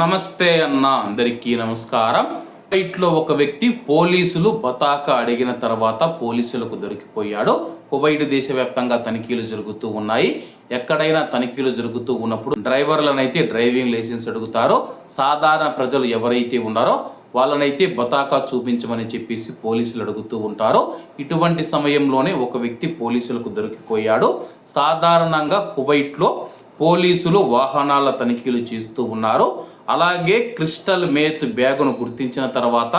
నమస్తే అన్న అందరికీ నమస్కారం. కువైట్లో ఒక వ్యక్తి పోలీసులు బతాక అడిగిన తర్వాత పోలీసులకు దొరికిపోయాడు. కువైట్ దేశవ్యాప్తంగా తనిఖీలు జరుగుతూ ఉన్నాయి. ఎక్కడైనా తనిఖీలు జరుగుతూ ఉన్నప్పుడు డ్రైవర్లనైతే డ్రైవింగ్ లైసెన్స్ అడుగుతారో. సాధారణ ప్రజలు ఎవరైతే ఉన్నారో వాళ్ళనైతే బతాకా చూపించమని చెప్పేసి పోలీసులు అడుగుతూ ఉంటారు. ఇటువంటి సమయంలోనే ఒక వ్యక్తి పోలీసులకు దొరికిపోయాడు. సాధారణంగా కువైట్లో పోలీసులు వాహనాల తనిఖీలు చేస్తూ ఉన్నారు. అలాగే క్రిస్టల్ మేత్ బ్యాగును గుర్తించిన తర్వాత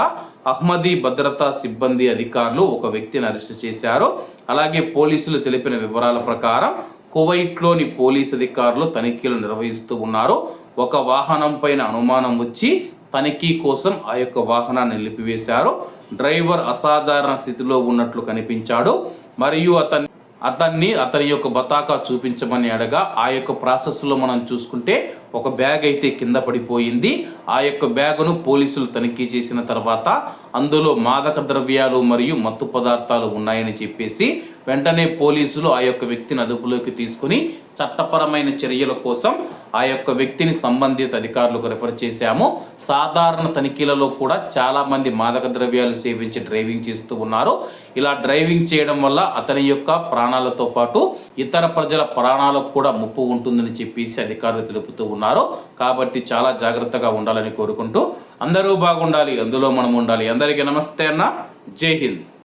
అహ్మదీ భద్రతా సిబ్బంది అధికారులు ఒక వ్యక్తిని అరెస్ట్ చేశారు. అలాగే పోలీసులు తెలిపిన వివరాల ప్రకారం కువైట్లోని పోలీస్ అధికారులు తనిఖీలు నిర్వహిస్తూ ఉన్నారు. ఒక వాహనం పైన అనుమానం వచ్చి తనిఖీ కోసం ఆ యొక్క వాహనాన్ని నిలిపివేశారు. డ్రైవర్ అసాధారణ స్థితిలో ఉన్నట్లు కనిపించాడు. మరియు అతన్ని అతన్ని అతని యొక్క బతాకా చూపించమని అడగా ఆ యొక్క ప్రాసెస్లో మనం చూసుకుంటే ఒక బ్యాగ్ అయితే కింద పడిపోయింది. ఆ యొక్క బ్యాగును పోలీసులు తనిఖీ చేసిన తర్వాత అందులో మాదక ద్రవ్యాలు మరియు మత్తు పదార్థాలు ఉన్నాయని చెప్పేసి వెంటనే పోలీసులు ఆ యొక్క వ్యక్తిని అదుపులోకి తీసుకుని చట్టపరమైన చర్యల కోసం ఆ యొక్క వ్యక్తిని సంబంధిత అధికారులకు రెఫర్ చేశాము. సాధారణ తనిఖీలలో కూడా చాలామంది మాదక ద్రవ్యాలు సేవించి డ్రైవింగ్ చేస్తూ ఉన్నారు. ఇలా డ్రైవింగ్ చేయడం వల్ల అతని యొక్క ప్రాణాలతో పాటు ఇతర ప్రజల ప్రాణాలకు కూడా ముప్పు ఉంటుందని చెప్పేసి అధికారులు తెలుపుతూ ఉన్నారు. కాబట్టి చాలా జాగ్రత్తగా ఉండాలని కోరుకుంటూ అందరూ బాగుండాలి అందులో మనం ఉండాలి. అందరికీ నమస్తే అన్న. జై హింద్.